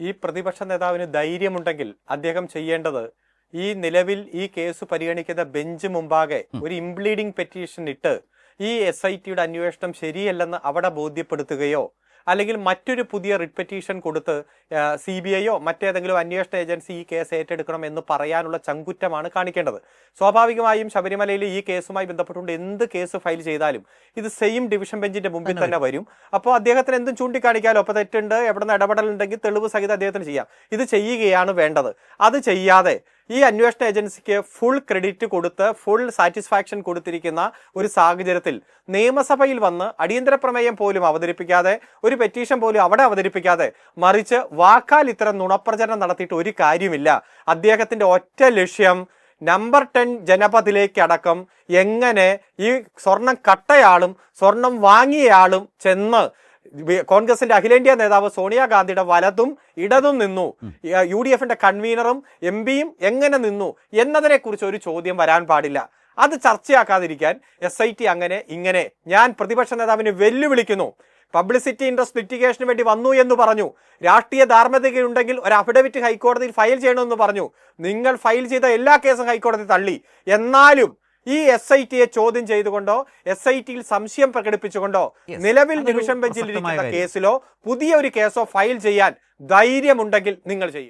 ഈ പ്രതിപക്ഷ നേതാവിന് ധൈര്യമുണ്ടെങ്കിൽ അദ്ദേഹം ചെയ്യേണ്ടത് ഈ നിലവിൽ ഈ കേസ് പരിഗണിക്കുന്ന ബെഞ്ച് മുമ്പാകെ ഒരു ഇംപ്ലീഡിംഗ് പെറ്റീഷൻ ഇട്ട് ഈ എസ് ഐ ടിയുടെ അന്വേഷണം ശരിയല്ലെന്ന് അവിടെ ബോധ്യപ്പെടുത്തുകയോ അല്ലെങ്കിൽ മറ്റൊരു പുതിയ റിട്ട് പെറ്റീഷൻ കൊടുത്ത് സി ബി ഐയോ മറ്റേതെങ്കിലും അന്വേഷണ ഏജൻസി ഈ കേസ് ഏറ്റെടുക്കണം എന്ന് പറയാനുള്ള ചങ്കുറ്റമാണ് കാണിക്കേണ്ടത്. സ്വാഭാവികമായും ശബരിമലയിൽ ഈ കേസുമായി ബന്ധപ്പെട്ടുകൊണ്ട് എന്ത് കേസ് ഫയൽ ചെയ്താലും ഇത് സെയിം ഡിവിഷൻ ബെഞ്ചിന്റെ മുമ്പിൽ തന്നെ വരും. അപ്പോൾ അദ്ദേഹത്തിന് എന്തും ചൂണ്ടിക്കാണിക്കാലോ. അപ്പോൾ തെറ്റുണ്ട് എവിടെ നിന്ന് ഇടപെടലുണ്ടെങ്കിൽ തെളിവ് സഹിതം അദ്ദേഹത്തിന് ചെയ്യാം. ഇത് ചെയ്യുകയാണ് വേണ്ടത്. അത് ചെയ്യാതെ ഈ അന്വേഷണ ഏജൻസിക്ക് ഫുൾ ക്രെഡിറ്റ് കൊടുത്ത് ഫുൾ സാറ്റിസ്ഫാക്ഷൻ കൊടുത്തിരിക്കുന്ന ഒരു സാഹചര്യത്തിൽ നിയമസഭയിൽ വന്ന് അടിയന്തര പ്രമേയം പോലും അവതരിപ്പിക്കാതെ ഒരു പെറ്റീഷൻ പോലും അവിടെ അവതരിപ്പിക്കാതെ മറിച്ച് വാക്കാൽ ഇത്തരം നുണപ്രചരണം നടത്തിയിട്ട് ഒരു കാര്യമില്ല. അദ്ദേഹത്തിന്റെ ഒറ്റ ലക്ഷ്യം നമ്പർ ടെൻ ജനപഥിലേക്കടക്കം എങ്ങനെ ഈ സ്വർണം കട്ടയാളും സ്വർണം വാങ്ങിയയാളും ചെന്ന് കോൺഗ്രസിന്റെ അഖിലേന്ത്യാ നേതാവ് സോണിയാഗാന്ധിയുടെ വലതും ഇടതും നിന്നു. യു ഡി എഫിന്റെ കൺവീനറും എം പിയും എങ്ങനെ നിന്നു എന്നതിനെ കുറിച്ച് ഒരു ചോദ്യം വരാൻ പാടില്ല. അത് ചർച്ചയാക്കാതിരിക്കാൻ എസ് ഐ ടി അങ്ങനെ ഇങ്ങനെ. ഞാൻ പ്രതിപക്ഷ നേതാവിനെ വെല്ലുവിളിക്കുന്നു. പബ്ലിസിറ്റി ഇൻട്രസ്റ്റ് ലിറ്റിഗേഷന് വേണ്ടി വന്നു എന്ന് പറഞ്ഞു. രാഷ്ട്രീയ ധാർമ്മികതയുണ്ടെങ്കിൽ ഒരു അഫിഡവിറ്റ് ഹൈക്കോടതിയിൽ ഫയൽ ചെയ്യണമെന്ന് പറഞ്ഞു. നിങ്ങൾ ഫയൽ ചെയ്ത എല്ലാ കേസും ഹൈക്കോടതി തള്ളി. എന്നാലും ഈ എസ് ഐ ടിയെ ചോദ്യം ചെയ്തുകൊണ്ടോ എസ് ഐ ടിയിൽ സംശയം പ്രകടിപ്പിച്ചുകൊണ്ടോ നിലവിൽ ഡിവിഷൻ ബെഞ്ചിൽ ഇരിക്കുന്ന കേസിലോ പുതിയ ഒരു കേസോ ഫയൽ ചെയ്യാൻ ധൈര്യമുണ്ടെങ്കിൽ നിങ്ങൾ ചെയ്യും.